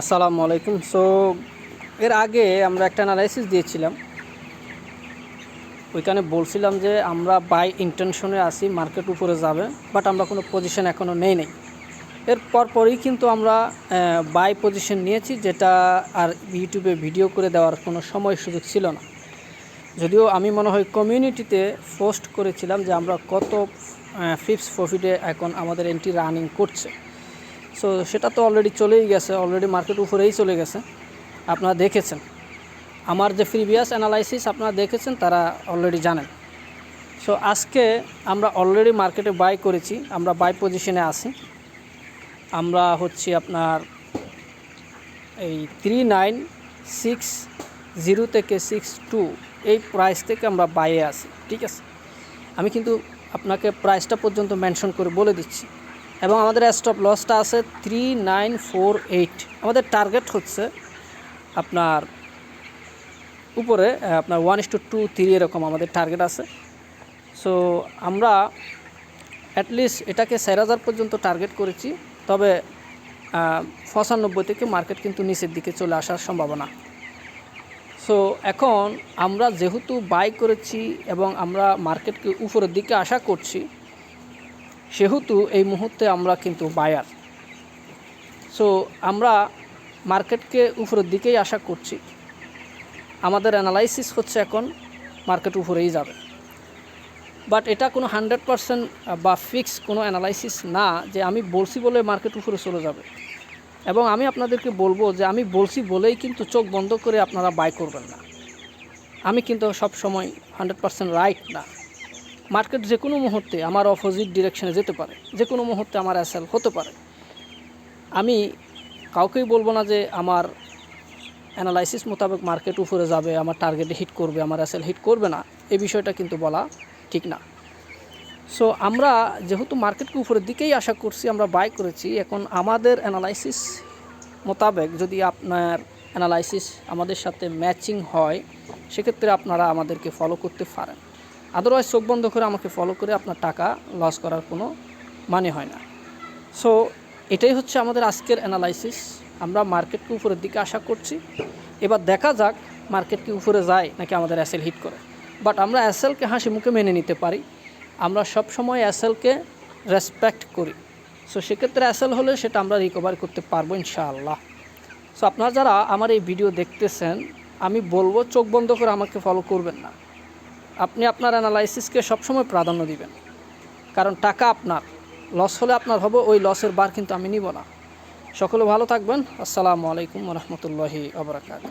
আসসালামু আলাইকুম। সো এর আগে আমরা একটা অ্যানালাইসিস দিয়েছিলাম। ওইখানে বলছিলাম যে আমরা বাই ইন্টেনশনে আসি মার্কেট উপরে যাবে বাট আমরা কোনো পজিশন এখনও নেই নেই। এর পরপরই কিন্তু আমরা বাই পজিশন নিয়েছি, যেটা আর ইউটিউবে ভিডিও করে দেওয়ার কোনো সময় সুযোগ ছিল না। যদিও আমি মনে হয় কমিউনিটিতে পোস্ট করেছিলাম যে আমরা কত ফিক্স প্রফিটে এখন আমাদের এন্ট্রি রানিং করছে। সো সেটা তো অলরেডি চলেই গেছে অলরেডি মার্কেট উপরেই চলে গেছে। আপনারা দেখেছেন। আমার যে প্রিভিয়াস অ্যানালাইসিস আপনারা দেখেছেন, তারা অলরেডি জানেন। সো আজকে আমরা অলরেডি মার্কেটে বাই করেছি, আমরা বাই পজিশনে আছি। আমরা হচ্ছে আপনার এই থ্রি নাইন সিক্স জিরো থেকে সিক্স টু এই প্রাইস থেকে আমরা বাইয়ে আছি, ঠিক আছে? আমি কিন্তু আপনাকে প্রাইসটা পর্যন্ত মেনশন করে বলে দিচ্ছি। এবং আমাদের স্টপ লসটা আছে থ্রি নাইন ফোর এইট আমাদের টার্গেট হচ্ছে আপনার উপরে আপনার one is two two three এরকম আমাদের টার্গেট আছে। সো আমরা অ্যাটলিস্ট এটাকে চার হাজার পর্যন্ত টার্গেট করেছি, তবে পঁচানব্বই থেকে মার্কেট কিন্তু নিচের দিকে চলে আসার সম্ভাবনা। সো এখন আমরা যেহেতু বাই করেছি এবং আমরা মার্কেটকে উপরের দিকে আশা করছি সেহেতু এই মুহূর্তে আমরা কিন্তু বায়ার। সো আমরা মার্কেটকে উপরের দিকেই আশা করছি। আমাদের অ্যানালাইসিস হচ্ছে এখন মার্কেট উপরেই যাবে। বাট এটা কোনো হান্ড্রেড পারসেন্ট বা ফিক্স কোনো অ্যানালাইসিস না যে আমি বলছি বলে মার্কেট উপরে চলে যাবে। এবং আমি আপনাদেরকে বলব যে আমি বলছি বলেই কিন্তু চোখ বন্ধ করে আপনারা বাই করবেন না। আমি কিন্তু সব সময় হান্ড্রেড পারসেন্ট রাইট না। মার্কেট যে কোনো মুহূর্তে আমার অপোজিট ডিরেকশনে যেতে পারে। যে কোনো মুহূর্তে আমার অ্যাসেল হতে পারে। আমি কাউকেই বলব না যে আমার অ্যানালাইসিস মোতাবেক মার্কেট উপরে যাবে, আমার টার্গেটে হিট করবে, আমার অ্যাসেল হিট করবে না। এই বিষয়টা কিন্তু বলা ঠিক না। সো আমরা যেহেতু মার্কেটকে উপরের দিকেই আশা করছি, আমরা বাই করেছি, এখন আমাদের অ্যানালাইসিস মোতাবেক যদি আপনার অ্যানালাইসিস আমাদের সাথে ম্যাচিং হয়, সেক্ষেত্রে আপনারা আমাদেরকে ফলো করতে পারেন। আদারওয়াইজ চোখ বন্ধ করে আমাকে ফলো করে আপনার টাকা লস করার কোনো মানে হয় না। সো এটাই হচ্ছে আমাদের আজকের অ্যানালাইসিস আমরা মার্কেটকে উপরের দিকে আশা করছি। এবার দেখা যাক মার্কেট কি উপরে যায় নাকি আমাদের অ্যাসেল হিট করে। বাট আমরা অ্যাসেলকে হাসি মুখে মেনে নিতে পারি। আমরা সব সময় অ্যাসেলকে রেসপেক্ট করি। সো সেক্ষেত্রে অ্যাসেল হলে সেটা আমরা রিকভার করতে পারব ইনশাআল্লাহ। সো আপনারা যারা আমার এই ভিডিও দেখতেছেন, আমি বলব চোখ বন্ধ করে আমাকে ফলো করবেন না। আপনি আপনার অ্যানালাইসিসকে সবসময় প্রাধান্য দিবেন। কারণ টাকা আপনার লস হলে আপনার হবে, ওই লসের বার কিন্তু আমি নিব না। সকলে ভালো থাকবেন। আসসালামু আলাইকুম রহমতুল্লাহি আবরাকাত